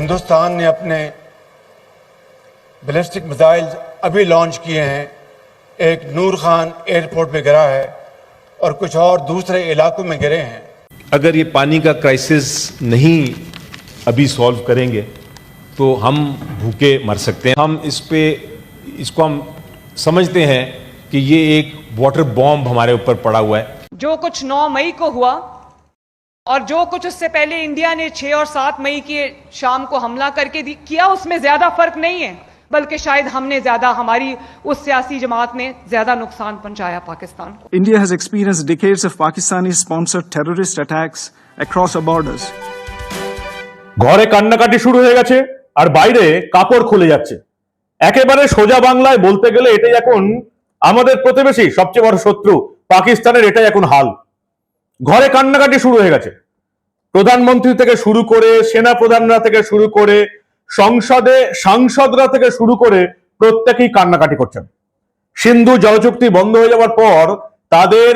ہندوستان نے اپنے بیلسٹک میزائل ابھی لانچ کیے ہیں۔ ایک نور خان ایئرپورٹ میں گرا ہے اور کچھ اور دوسرے علاقوں میں گرے ہیں۔ اگر یہ پانی کا کرائسس نہیں ابھی سولو کریں گے تو ہم بھوکے مر سکتے ہیں۔ ہم اس پہ اس کو ہم سمجھتے ہیں کہ یہ ایک واٹر بومب ہمارے اوپر پڑا ہوا ہے۔ جو کچھ نو مئی کو ہوا اور جو کچھ اس سے پہلے انڈیا نے چھ اور سات مئی کی شام کو حملہ کر کے دی کیا اس میں زیادہ فرق نہیں ہے؟ بلکہ شاید ہم نے زیادہ ہماری اس سیاسی جماعت نے زیادہ نقصان پہنچایا پاکستان کو۔ انڈیا ہیز ایکسپیرینس ڈیکیڈز آف پاکستانی سپانسرڈ ٹیررسٹ اٹیکس شروع ہوئے گا چھے اور শুরু کاپور کھولے আর چھے ایکے بارے شوجا بانگلائے بولتے گلے ایٹے গেলে آمدر پرتے بیشی প্রতিবেশী چے بار শত্রু پاکستانے ریٹے এখন حال ঘরে কান্নাকাটি শুরু হয়ে গেছে। প্রধানমন্ত্রী থেকে শুরু করে সেনা প্রধানরা থেকে শুরু করে সংসদে সাংসদরা থেকে শুরু করে প্রত্যেকেই কান্নাকাটি করছেন। সিন্ধু জলচুক্তি বন্ধ হয়ে যাওয়ার পর তাদের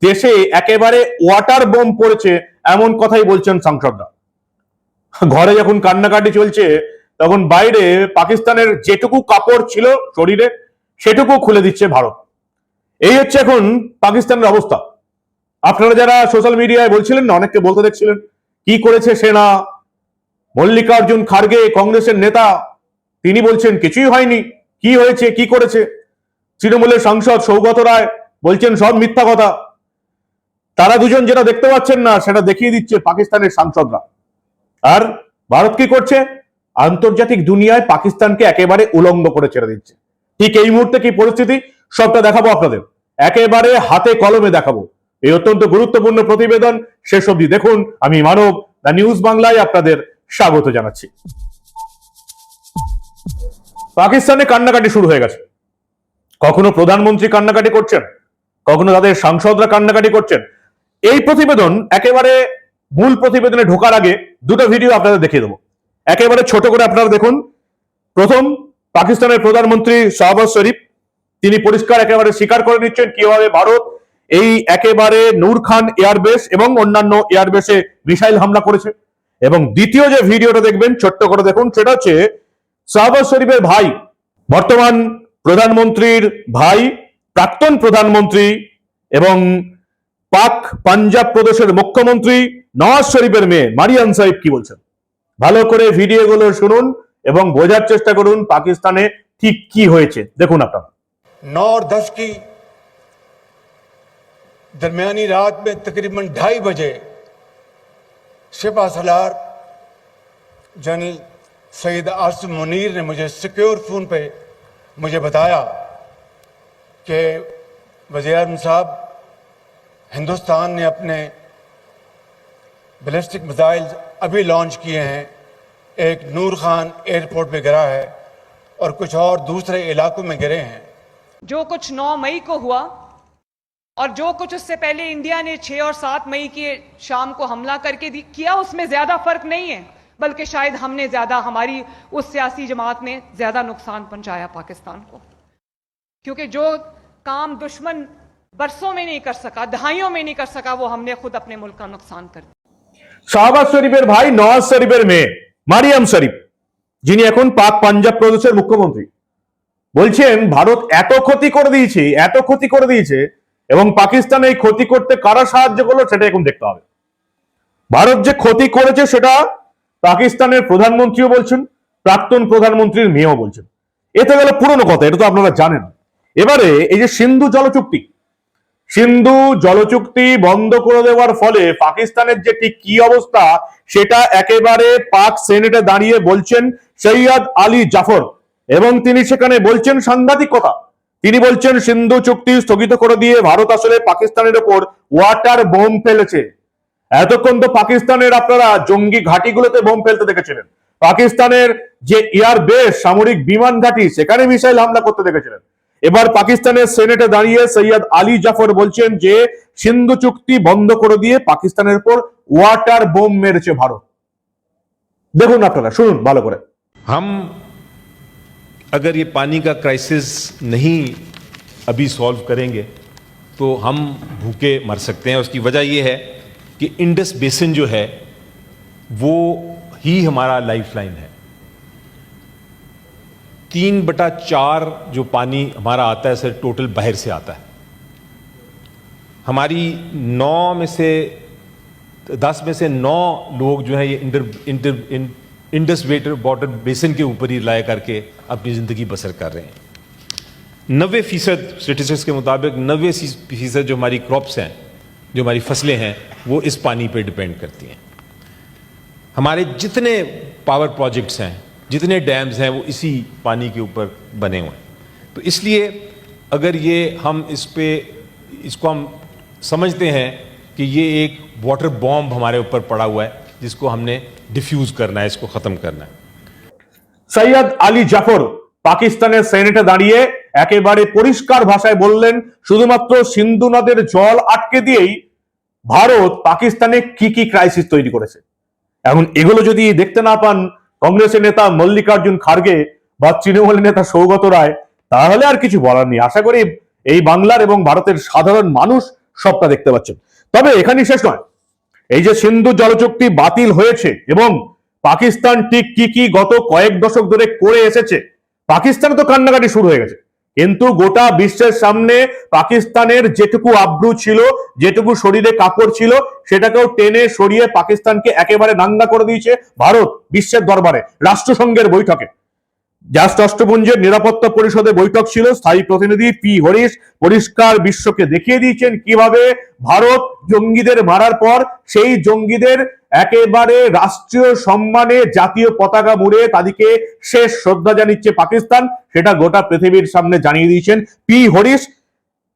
দেশে একেবারে ওয়াটার বোম পড়েছে এমন কথাই বলছেন সাংসদরা। ঘরে যখন কান্নাকাটি চলছে, তখন বাইরে পাকিস্তানের যেটুকু কাপড় ছিল শরীরে, সেটুকু খুলে দিচ্ছে ভারত। এই হচ্ছে এখন পাকিস্তানের অবস্থা। আপনারা যারা সোশ্যাল মিডিয়ায় বলছিলেন না, অনেককে বলতে দেখছিলেন, কি করেছে সেনা? মল্লিকার্জুন খার্গে, কংগ্রেসের নেতা, তিনি বলছেন, কিছুই হয়নি। কি হয়েছে, কি করেছে? তৃণমূলের সাংসদ সৌগত রায় বলছেন, সব মিথ্যা কথা। তারা দুজন যেটা দেখতে পাচ্ছেন না, সেটা দেখিয়ে দিচ্ছে পাকিস্তানের সাংসদরা। আর ভারত কি করছে? আন্তর্জাতিক দুনিয়ায় পাকিস্তানকে একেবারে উলঙ্গ করে ছেড়ে দিচ্ছে। ঠিক এই মুহূর্তে কি পরিস্থিতি? সবটা দেখাবো আপনাদের। একেবারে হাতে কলমে দেখাবো। এই অত্যন্ত গুরুত্বপূর্ণ প্রতিবেদন শেষ অবধি দেখুন। আমি মানব, দ্য নিউজ বাংলায় আপনাদের স্বাগত জানাচ্ছি। পাকিস্তানে কান্নাকাটি শুরু হয়ে গেছে। কখনো প্রধানমন্ত্রী কান্নাকাটি করছেন, কখনো তাদের সাংসদরা কান্নাকাটি করছেন। এই প্রতিবেদন একেবারে মূল প্রতিবেদনে ঢোকার আগে দুটো ভিডিও আপনাদের দেখিয়ে দেবো। একেবারে ছোট করে আপনারা দেখুন। প্রথম, পাকিস্তানের প্রধানমন্ত্রী শাহবাজ শরীফ। তিনি পরিষ্কার একেবারে স্বীকার করে নিচ্ছেন কীভাবে ভারত এই একেবারে নূর খান এয়ারবেস এবং অন্যান্য এয়ারবেসে মিসাইল হামলা করেছে এবং দ্বিতীয় যে ভিডিওটা দেখবেন ছোট্ট করে দেখুন সেটা হচ্ছে শাহবাজ শরীফের ভাই বর্তমান প্রধানমন্ত্রীর ভাই প্রাক্তন প্রধানমন্ত্রী এবং পাক পাঞ্জাব প্রদেশের মুখ্যমন্ত্রী নওয়াজ শরীফের মেয়ে মারিয়ান সাহেব কি বলছেন ভালো করে ভিডিওগুলো শুনুন এবং বোঝার চেষ্টা করুন পাকিস্তানে ঠিক কি হয়েছে দেখুন আপনারা नौ और दस की درمیانی رات میں تقریباً ڈھائی بجے شفا سلار جنرل سید آصف منیر نے مجھے سیکیور فون پہ مجھے بتایا کہ وزیر اعظم صاحب، ہندوستان نے اپنے بیلسٹک میزائل ابھی لانچ کیے ہیں۔ ایک نور خان ایئرپورٹ پہ گرا ہے اور کچھ اور دوسرے علاقوں میں گرے ہیں۔ جو کچھ نو مئی کو ہوا اور جو کچھ اس سے پہلے انڈیا نے چھے اور سات مئی کی شام کو حملہ کر کے دی کیا اس میں زیادہ فرق نہیں ہے؟ بلکہ شاید ہم نے زیادہ ہماری اس سیاسی جماعت نے زیادہ نقصان پہنچایا پاکستان کو۔ کیونکہ جو کام دشمن برسوں میں نہیں کر سکا، دہائیوں میں نہیں کر سکا، وہ ہم نے خود اپنے ملک کا نقصان کر دیا۔ শাহবাজ শরীফের ভাই নওয়াজ শরীফের মেয়ে মারিয়াম শরীফ যিনি এখন পাক পাঞ্জাব প্রদেশের بھارت ایتو کھوتی کر دی چھے ایتو کھوتی کر دی چھے এবং পাকিস্তান এই ক্ষতি করতে কারা সাহায্য করল সেটা এখন দেখতে হবে। ভারত যে ক্ষতি করেছে সেটা পাকিস্তানের প্রধানমন্ত্রীও বলছেন, প্রাক্তন প্রধানমন্ত্রীর মেয়েও বলছেন। এতে গেলে পুরনো কথা, এটা তো আপনারা জানেন। এবারে এই যে সিন্ধু জলচুক্তি সিন্ধু জলচুক্তি বন্ধ করে দেওয়ার ফলে পাকিস্তানের যে ঠিক কি অবস্থা, সেটা একেবারে পাক সেনেটে দাঁড়িয়ে বলছেন সৈয়দ আলী জাফর। এবং তিনি সেখানে বলছেন সাংঘাতিক কথা। তিনি বলছেন, সিন্ধু চুক্তি স্থগিত করে দিয়ে ভারত আসলে পাকিস্তানের ওপর ওয়াটার বোম ফেলেছে। এতক্ষণ তো পাকিস্তানের আপনারা জঙ্গি ঘাটিগুলোতে বোম ফেলতে দেখেছিলেন। পাকিস্তানের যে এয়ার বেস, সামরিক বিমান ঘাঁটি, সেখানে মিসাইল হামলা করতে দেখেছিলেন। এবার পাকিস্তানের সেনেটে দাঁড়িয়ে সৈয়দ আলী জাফর বলছেন যে, সিন্ধু চুক্তি বন্ধ করে দিয়ে পাকিস্তানের উপর ওয়াটার বোম মেরেছে ভারত। দেখুন আপনারা, শুনুন ভালো করে। اگر یہ پانی کا کرائسس نہیں ابھی سولو کریں گے، تو ہم بھوکے مر سکتے ہیں۔ اس کی وجہ یہ ہے کہ انڈس بیسن جو ہے، وہ ہی ہمارا لائف لائن ہے۔ تین بٹا چار جو پانی ہمارا آتا ہے، سر ٹوٹل باہر سے آتا ہے۔ ہماری نو میں سے، دس میں سے نو لوگ جو ہیں، یہ انڈس ویٹر واٹر بیسن کے اوپر ہی لائے کر کے اپنی زندگی بسر کر رہے ہیں۔ نوے فیصد اسٹیٹسٹکس کے مطابق نوے فیصد جو ہماری کراپس ہیں، جو ہماری فصلیں ہیں، وہ اس پانی پہ ڈپینڈ کرتی ہیں۔ ہمارے جتنے پاور پروجیکٹس ہیں، جتنے ڈیمز ہیں، وہ اسی پانی کے اوپر بنے ہوئے ہیں۔ تو اس لیے اگر یہ ہم اس پہ اس کو ہم سمجھتے ہیں کہ یہ ایک واٹر بومب ہمارے اوپر پڑا ہوا ہے जिसको हमने डिफ्यूज करना है इसको ख़त्म करना है সৈয়দ আলী জাফর পাকিস্তানের সেনেটে দাঁড়িয়ে একেবারে পরিষ্কার ভাষায় বললেন শুধুমাত্র সিন্ধু নদের জল আটকে দিয়েই ভারত পাকিস্তানে কি কি ক্রাইসিস তৈরি করেছে এখন এগুলো যদি দেখতে না পান কংগ্রেসের নেতা মল্লিকার্জুন খার্গে বা তৃণমূলের নেতা সৌগত রায় তাহলে আর কিছু বলার নেই আশা করি এই বাংলার এবং ভারতের সাধারণ মানুষ সবটা দেখতে পাচ্ছেন তবে এখানেই শেষ নয় এই যে সিন্ধু জলচুক্তি বাতিল হয়েছে এবং পাকিস্তান ঠিক কি কি গত কয়েক দশক ধরে করে এসেছে, পাকিস্তানে তো কান্নাকাটি শুরু হয়ে গেছে। কিন্তু গোটা বিশ্বের সামনে পাকিস্তানের যেটুকু আব্রু ছিল, যেটুকু শরীরে কাপড় ছিল, সেটাকেও টেনে সরিয়ে পাকিস্তানকে একেবারে নাঙ্গা করে দিয়েছে ভারত বিশ্বের দরবারে, রাষ্ট্রসংঘের বৈঠকে। জাস্ট অষ্টপুঞ্জের নিরাপত্তা পরিষদে বৈঠক ছিল। স্থায়ী প্রতিনিধি পি হরিশ পরিষ্কার বিশ্বকে দেখিয়ে দিয়েছেন কীভাবে ভারত জঙ্গিদের মারার পর সেই জঙ্গিদের একেবারে রাষ্ট্রীয় সম্মানে জাতীয় পতাকা মুড়ে তাদেরকে শেষ শ্রদ্ধা জানিয়েছে পাকিস্তান। সেটা গোটা পৃথিবীর সামনে জানিয়ে দিয়েছেন পি হরিশ।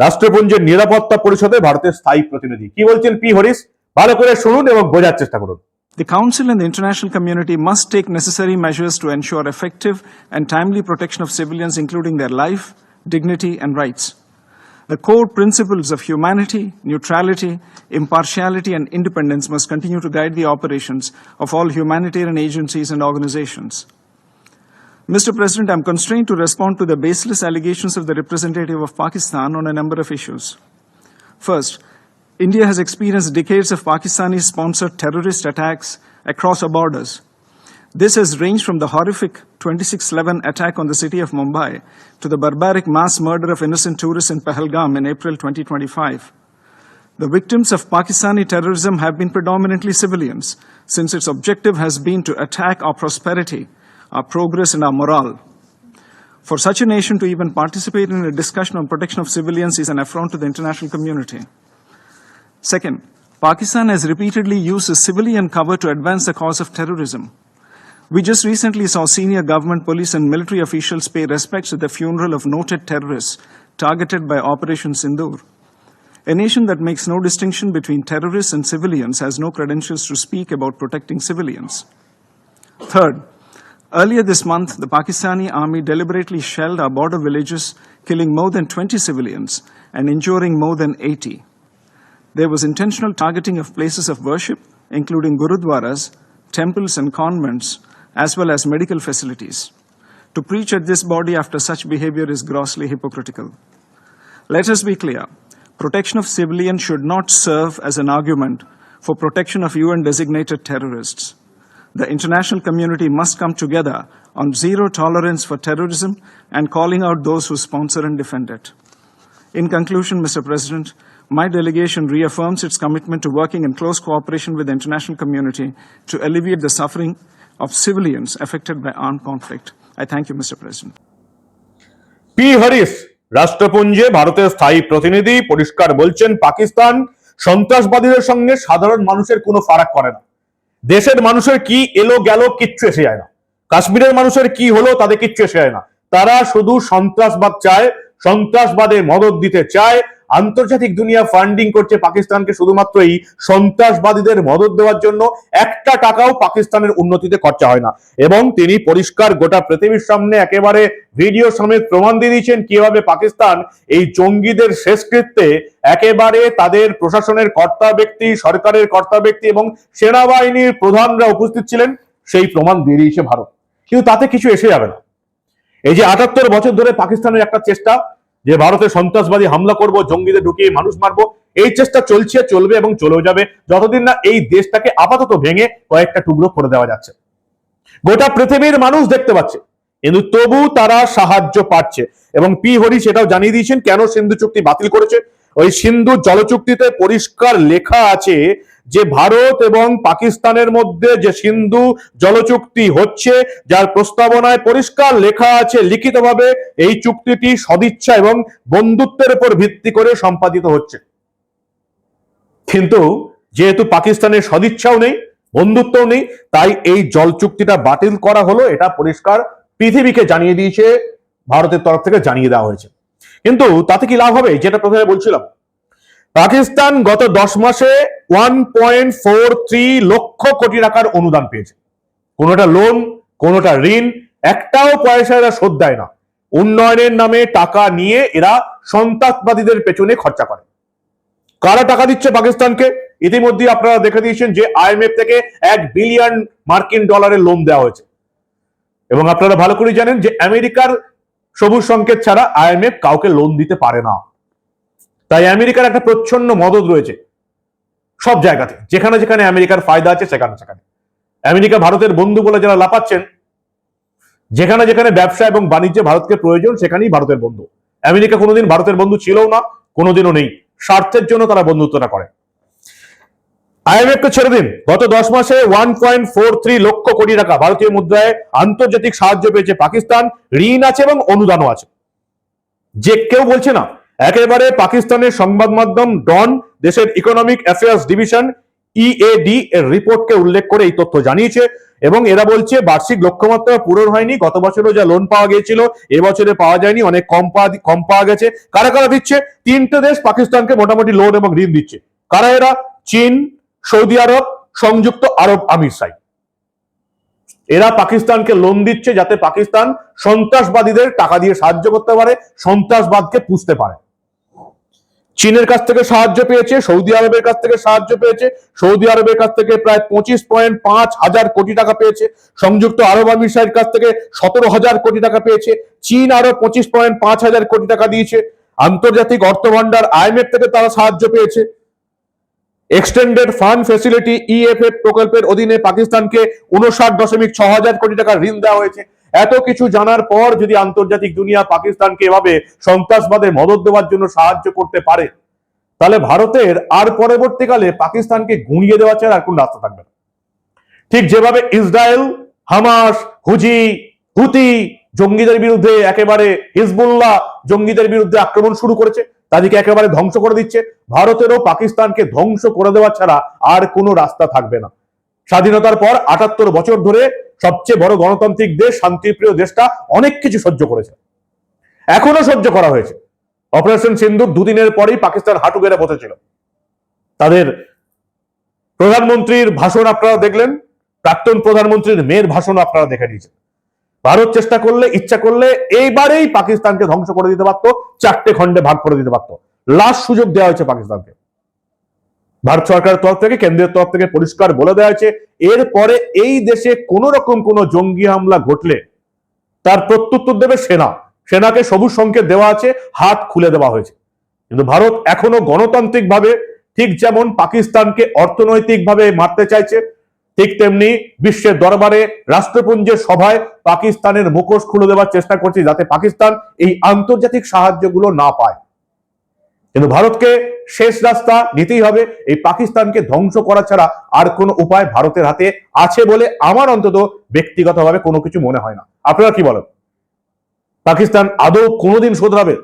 রাষ্ট্রপুঞ্জের নিরাপত্তা পরিষদে ভারতের স্থায়ী প্রতিনিধি। কি বলছেন পি হরিশ? ভালো করে শুনুন এবং বোঝার চেষ্টা করুন। The Council and the international community must take necessary measures to ensure effective and timely protection of civilians, including their life, dignity, and rights. The core principles of humanity, neutrality, impartiality, and independence must continue to guide the operations of all humanitarian agencies and organizations. Mr. President, I'm constrained to respond to the baseless allegations of the representative of Pakistan on a number of issues. First, India has experienced decades of Pakistani sponsored terrorist attacks across our borders. This has ranged from the horrific 2611 attack on the city of Mumbai to the barbaric mass murder of innocent tourists in Pahalgam in April 2025. The victims of Pakistani terrorism have been predominantly civilians, since its objective has been to attack our prosperity, our progress, and our morale. For such a nation to even participate in a discussion on protection of civilians is an affront to the international community. Second, Pakistan has repeatedly used a civilian cover to advance the cause of terrorism. We just recently saw senior government, police, and military officials pay respects at the funeral of noted terrorists targeted by Operation Sindoor. A nation that makes no distinction between terrorists and civilians has no credentials to speak about protecting civilians. Third, earlier this month, the Pakistani army deliberately shelled our border villages, killing more than 20 civilians and injuring more than 80. There was intentional targeting of places of worship, including gurudwaras, temples, and convents, as well as medical facilities. To preach at this body after such behavior is grossly hypocritical. Let us be clear protection of civilians should not serve as an argument for protection of UN designated terrorists. The international community must come together on zero tolerance for terrorism and calling out those who sponsor and defend it. In conclusion, Mr. President, my delegation reaffirms its commitment to working in close cooperation with the international community to alleviate the suffering of civilians affected by armed conflict. I thank you, Mr. President. P Harish রাষ্ট্রপুঞ্জে ভারতের স্থায়ী প্রতিনিধি পরিষ্কার বলছেন পাকিস্তান সন্ত্রাসবাদীদের সঙ্গে সাধারণ মানুষের কোনো ফারাক করে না দেশের মানুষের কি এলো গেল কিচ্ছু এসে যায় না কাশ্মীরের মানুষের কি হলো তাদের কিচ্ছু এসে যায় না তারা শুধু সন্ত্রাসবাদ চায় সন্ত্রাসবাদে মদত দিতে চায়। আন্তর্জাতিক দুনিয়া ফান্ডিং করছে পাকিস্তানকে শুধুমাত্র এই সন্ত্রাসবাদীদের মদত দেওয়ার জন্য। একটা টাকাও পাকিস্তানের উন্নতিতে খরচা হয় না। এবং তিনি পরিষ্কার গোটা পৃথিবীর সামনে একেবারে ভিডিও সমেত প্রমাণ দিয়ে দিয়েছেন কীভাবে পাকিস্তান এই জঙ্গিদের শেষকৃত্যে একেবারে তাদের প্রশাসনের কর্তা ব্যক্তি, সরকারের কর্তা ব্যক্তি এবং সেনাবাহিনীর প্রধানরা উপস্থিত ছিলেন। সেই প্রমাণ দিয়ে দিয়েছে ভারত। কিন্তু তাতে কিছু এসে যাবে না। এই যে আটাত্তর বছর ধরে পাকিস্তানের একটা চেষ্টা যে ভারতে সন্ত্রাসবাদী হামলা করব, জঙ্গিদের ঢুকিয়ে মানুষ মারবো, এই চেষ্টা চলছে, চলবে এবং চলেও যাবে। যতদিন না এই দেশটাকে আপাতত ভেঙে কয়েকটা টুকরো করে দেওয়া যাচ্ছে। গোটা পৃথিবীর মানুষ দেখতে পাচ্ছে। কিন্তু তবু তারা সাহায্য পাচ্ছে। এবং পি হরি সেটাও জানিয়ে দিয়েছেন, কেন সিন্ধু চুক্তি বাতিল করেছে? ওই সিন্ধু জল চুক্তিতে পরিষ্কার লেখা আছে যে ভারত এবং পাকিস্তানের মধ্যে যে সিন্ধু জল চুক্তি হচ্ছে, যার প্রস্তাবনায় পরিষ্কার লেখা আছে লিখিতভাবে এই চুক্তিটি সদিচ্ছা এবং বন্ধুত্বের উপর ভিত্তি করে সম্পাদিত হচ্ছে। কিন্তু যেহেতু পাকিস্তানের সদিচ্ছাও নেই, বন্ধুত্বও নেই, তাই এই জল চুক্তিটা বাতিল করা হলো, এটা পরিষ্কার পৃথিবীকে জানিয়ে দিয়েছে, ভারতের তরফ থেকে জানিয়ে দেওয়া হয়েছে। কিন্তু তাতে কি লাভ হবে? যেটা প্রথমে বলছিলাম। পাকিস্তান গত দশ মাসে one point four three lakh crore টাকার অনুদান পেয়েছে। কোনোটা লোন কোনোটা ঋণ, একটাও পয়সা এরা শোধ দেয় না। উন্নয়নের নামে টাকা নিয়ে এরা সন্ত্রাসবাদীদের পেছনে খরচা করে। কারা টাকা দিচ্ছে পাকিস্তানকে? ইতিমধ্যে আপনারা দেখে দিয়েছেন যে আইএমএফ থেকে এক বিলিয়ন মার্কিন ডলারের লোন দেওয়া হয়েছে। এবং আপনারা ভালো করে জানেন যে আমেরিকার সবুজ সংকেত ছাড়া আইএমএফ কাউকে লোন দিতে পারে না। তাই আমেরিকার একটা প্রচ্ছন্ন মদত রয়েছে সব জায়গাতে। যেখানে যেখানে আমেরিকার ফায়দা আছে, সেখানে সেখানে। আমেরিকা ভারতের বন্ধু বলে যারা লাপাচ্ছেন যেখানে যেখানে ব্যবসা এবং বাণিজ্যে ভারতকে প্রয়োজন, সেখানেই ভারতের বন্ধু। আমেরিকা কোনোদিন ভারতের বন্ধু ছিলও না, কোনোদিনও নেই। স্বার্থের জন্য তারা বন্ধুত্বটা করে। আইএমএফ কে ছেড়ে দিন। গত দশ মাসে one point four three lakh crore টাকা ভারতীয় মুদ্রায় আন্তর্জাতিক সাহায্য পেয়েছে পাকিস্তান, ঋণ আছে এবং অনুদানও আছে। যে কেউ বলছে না, একেবারে পাকিস্তানের সংবাদ মাধ্যম ডন, দেশের ইকোনমিক অ্যাফেয়ার্স ডিভিশন ইএডি এর রিপোর্টকে উল্লেখ করে এই তথ্য জানিয়েছে এবং এরা বলছে বার্ষিক লক্ষ্যমাত্রা পূরণ হয়নি, গত বছরও যা লোন পাওয়া গিয়েছিল এবছরে পাওয়া যায়নি, অনেক কম পাওয়া কম পাওয়া গেছে। কারা কারা দিচ্ছে? তিনটে দেশ পাকিস্তানকে মোটামুটি লোন এবং ঋণ দিচ্ছে। কারা এরা? চীন সৌদি আরব সংযুক্ত আরব আমির আমিরসাই এরা পাকিস্তানকে লোন দিচ্ছে যাতে পাকিস্তান সন্ত্রাসবাদীদের টাকা দিয়ে সাহায্য করতে পারে, সন্ত্রাসবাদকে পুষতে পারে। চীনের কাছ থেকে সাহায্য পেয়েছে, সৌদি আরবের কাছ থেকে সাহায্য পেয়েছে, সৌদি আরবের কাছ থেকে প্রায় পঁচিশ পয়েন্ট পাঁচ হাজার কোটি টাকা পেয়েছে, সংযুক্ত আরব আমির আমিরসাইয়ের কাছ থেকে সতেরো হাজার কোটি টাকা পেয়েছে, চীন আরও পঁচিশ পয়েন্ট পাঁচ হাজার কোটি টাকা দিয়েছে, আন্তর্জাতিক অর্থ ভান্ডার আইএমএফ থেকে তারা সাহায্য পেয়েছে। এক্সটেন্ডেড ফান্ড ফেসিলিটি ইএফএফ প্রকল্পের অধীনে পাকিস্তানকে উনষাট দশমিক ছ হাজার কোটি টাকা ঋণ দেওয়া হয়েছে। এত কিছু জানার পর যদি আন্তর্জাতিক দুনিয়া পাকিস্তানকে এভাবে সন্ত্রাসবাদে মদত দেওয়ার জন্য সাহায্য করতে পারে, তাহলে ভারতের আর পরবর্তীকালে পাকিস্তানকে গুঁড়িয়ে দেওয়া ছাড়া আর কোন রাস্তা থাকবে না। ঠিক যেভাবে ইসরায়েল, হামাস, হুজি, হুতি জঙ্গিদের বিরুদ্ধে একেবারে হিজবুল্লাহ জঙ্গিদের বিরুদ্ধে আক্রমণ শুরু করেছে তাদেরকে একেবারে ধ্বংস করে দিচ্ছে। ভারতেরও পাকিস্তানকে ধ্বংস করে দেওয়া ছাড়া আর কোনো রাস্তা থাকবে না। স্বাধীনতার পর আটাত্তর বছর ধরে সবচেয়ে বড় গণতান্ত্রিক দেশ, শান্তিপ্রিয় দেশটা অনেক কিছু সহ্য করেছে। এখনও সহ্য করা হয়েছে। অপারেশন সিন্ধুর দুদিনের পরেই পাকিস্তান হাঁটু গেড়ে বসেছিল। তাদের প্রধানমন্ত্রীর ভাষণ আপনারা দেখলেন, প্রাক্তন প্রধানমন্ত্রীর মেয়ের ভাষণ আপনারা দেখে নিয়েছেন। ভারত চেষ্টা করলে, ইচ্ছা করলে এইবারেই পাকিস্তানকে ধ্বংস করে দিতে পারতো, চারটে খণ্ডে ভাগ করে দিতে পারতো। লাস্ট সুযোগ দেওয়া হয়েছে পাকিস্তানকে। ভারত সরকারের তরফ থেকে, কেন্দ্রের তরফ থেকে পরিষ্কার বলে দেওয়া হয়েছে, এরপরে এই দেশে কোন রকম কোন জঙ্গি হামলা ঘটলে তার প্রত্যুত্তর দেবে সেনা। সেনাকে সবুজ সংকেত দেওয়া আছে, হাত খুলে দেওয়া হয়েছে। কিন্তু ভারত এখনও গণতান্ত্রিকভাবে ঠিক যেমন পাকিস্তানকে অর্থনৈতিকভাবে মারতে চাইছে ঠিক তেমনি বিশ্বের দরবারে রাষ্ট্রপুঞ্জের সভায় পাকিস্তানের মুখোশ খুলে দেওয়ার চেষ্টা করছে যাতে পাকিস্তান এই আন্তর্জাতিক সাহায্যগুলো না পায়। কিন্তু ভারতকে শেষ রাস্তা নিতেই হবে। এই পাকিস্তানকে ধ্বংস করা ছাড়া আর কোনো উপায় ভারতের হাতে আছে বলে আমার অন্তত ব্যক্তিগতভাবে কোনো কিছু মনে হয় না। আপনারা কি বলেন? পাকিস্তান আদৌ কোনোদিন শোধরাবে?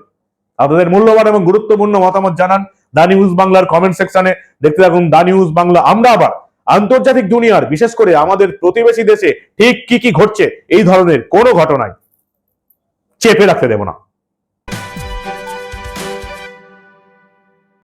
আপনাদের মূল্যবান এবং গুরুত্বপূর্ণ মতামত জানান। দা নিউজ বাংলার কমেন্ট সেকশনে দেখতে থাকুন। দা নিউজ বাংলা, আমরা আবার আন্তর্জাতিক দুনিয়ার, বিশেষ করে আমাদের প্রতিবেশী দেশে ঠিক কি কি ঘটছে, এই ধরনের কোনো ঘটনায় চেপে রাখতে দেব না।